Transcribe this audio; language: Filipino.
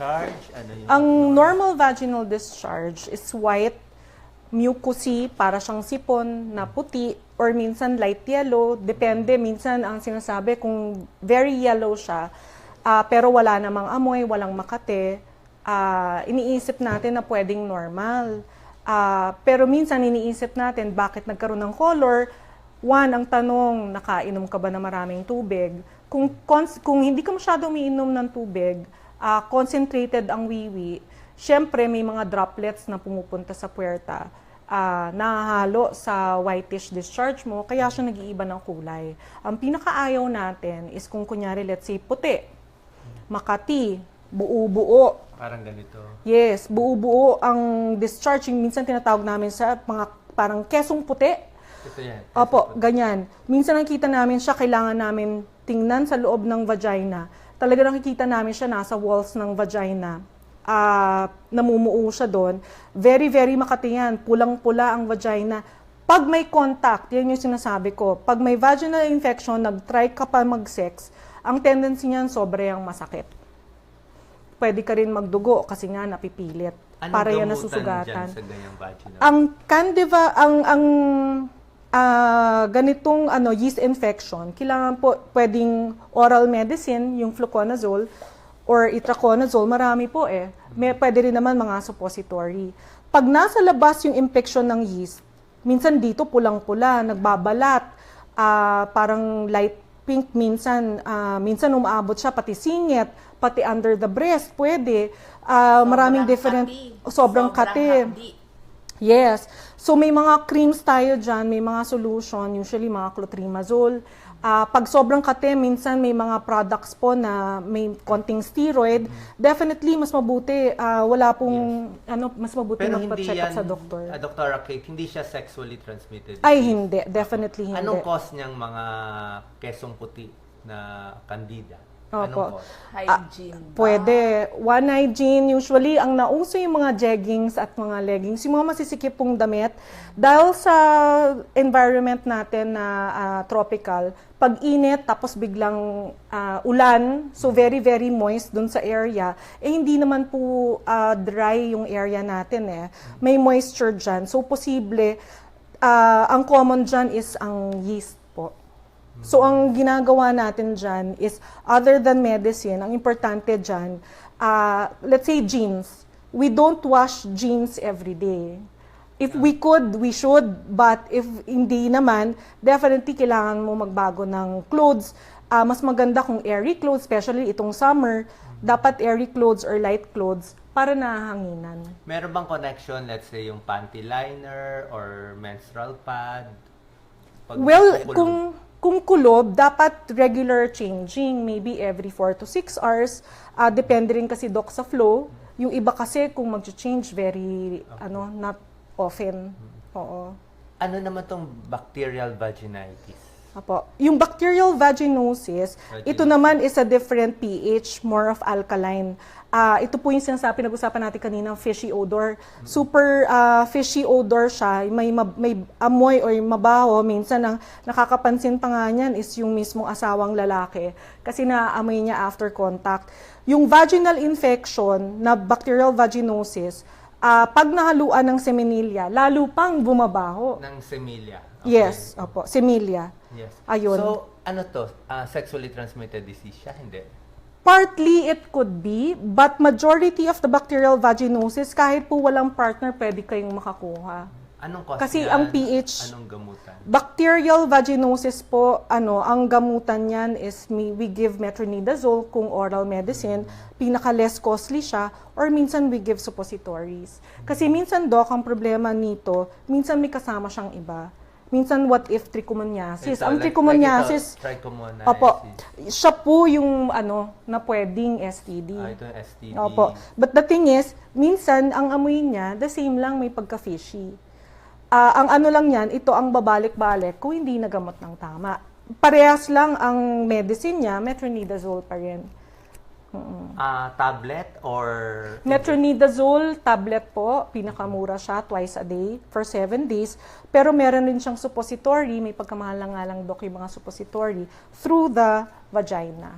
Charge, ano yung... Ang normal vaginal discharge is white, mucousy, para siyang sipon na puti, or minsan light yellow. Depende, minsan ang sinasabi kung very yellow siya, ah, pero wala namang amoy, walang makate, ah, iniisip natin na pwedeng normal. Ah, pero minsan iniisip natin bakit nagkaroon ng color. One, ang tanong, nakainom ka ba na maraming tubig? Kung, kung hindi ka masyado umiinom ng tubig, ah, concentrated ang wiwi, syempre may mga droplets na pumupunta sa puwerta, ah, nahahalo sa whitish discharge mo, kaya siya nag-iiba ng kulay. Ang pinakaayaw natin is kung kunyari, let's say, puti, makati, buo-buo, Parang ganito. Yes, buo-buo ang discharge. Yung minsan tinatawag namin sa mga parang kesong puti. Ito yan. Opo, ganyan. Minsan nakikita namin siya, kailangan namin tingnan sa loob ng vagina. Talaga nakikita namin siya nasa walls ng vagina. Ah, namumuo siya doon. Very, very makati yan. Pulang-pula ang vagina. Pag may contact, yan yung sinasabi ko. Pag may vaginal infection, nag-try ka pa mag-sex, ang tendency niyan sobrang masakit. Pwede ka rin magdugo kasi nga napipilit. Anong para yan nasusugatan. dyan sa ganyang vaginal? Ang candida, ang ang ah, ganitong ano yeast infection, kailangan po pwedeng oral medicine, yung fluconazole or itraconazole, marami po eh. May pwede rin naman mga suppository. Pag nasa labas yung infection ng yeast, minsan dito pulang-pula, nagbabalat, ah, parang light pink minsan, ah, minsan umaabot siya pati singit, pati under the breast, pwede. Ah, maraming Sobrang different, kati. sobrang kati. hapdi. Yes. So may mga creams tayo dyan, may mga solution, usually mga clotrimazole. Ah, pag sobrang kate, minsan may mga products po na may konting steroid. Definitely, mas mabuti, ah, wala pong, ano, mas mabuti Pero magpa-check yan, up sa doktor. uh, Dr. Kate, hindi siya sexually transmitted. Ay, hindi. Definitely hindi. Anong cause niyang mga kesong puti na candida? Opo. Anong cause? Hygiene. ba? Pwede. One hygiene, usually, ang nauso yung mga jeggings at mga leggings, yung mga masisikip pong damit. Dahil sa environment natin na ah, tropical, pag init, tapos biglang ah, ulan, so very, very moist dun sa area, eh hindi naman po ah, dry yung area natin eh. May moisture dyan. So, posible, ah, ang common dyan is ang yeast po. So, ang ginagawa natin dyan is, other than medicine, ang importante dyan, ah, let's say jeans. We don't wash jeans every day. If we could, we should. But if hindi naman, definitely kailangan mo magbago ng clothes. Ah, mas maganda kung airy clothes, especially itong summer. Dapat airy clothes or light clothes para nahanginan. Meron bang connection, let's say, yung panty liner or menstrual pad? Pag Well, kung kung kulob, dapat regular changing, maybe every 4 to 6 hours. Ah, depende rin kasi doc sa flow. Yung iba kasi kung mag-change very ano not often. Oo. Ano naman tong bacterial vaginitis? Apo. Yung bacterial vaginosis, ito naman is a different pH, more of alkaline. Ah, ito po yung sinasabi, nag-usapan natin kanina, fishy odor. Super ah, fishy odor siya, may, ma- may amoy or mabaho. Minsan, ang nakakapansin pa nga niyan is yung mismong asawang lalaki kasi naaamoy niya after contact. Yung vaginal infection na bacterial vaginosis, ah, pag nahaluan ng seminilya, lalo pang bumabaho. Ng semilia. Yes, opo, semilia. Yes. Ayun. So, ano to? Ah, sexually transmitted disease siya? Hindi. Partly it could be, but majority of the bacterial vaginosis, kahit po walang partner, pwede kayong makakuha. Anong cause Kasi niyan? ang pH Anong gamutan? Bacterial vaginosis po, ano, ang gamutan niyan is mi- we give metronidazole kung oral medicine, pinaka less costly siya, or minsan we give suppositories. Kasi minsan, doc, ang problema nito, minsan may kasama siyang iba. Minsan, what if trichomoniasis? Ito, ang like- trichomoniasis, like ito, trichomoniasis. Opo. Siya po yung ano na pwedeng STD. Ah, ito yung STD. Opo. But the thing is, minsan ang amoy niya, the same lang may pagka-fishy. Ah, ang ano lang yan, ito ang babalik-balik kung hindi nagamot ng tama. Parehas lang ang medicine niya, metronidazole pa rin. Ah, tablet or... Metronidazole tablet po, pinakamura siya twice a day for 7 days. Pero meron rin siyang suppository, may pagkamahal lang nga lang doc yung mga suppository, through the vagina.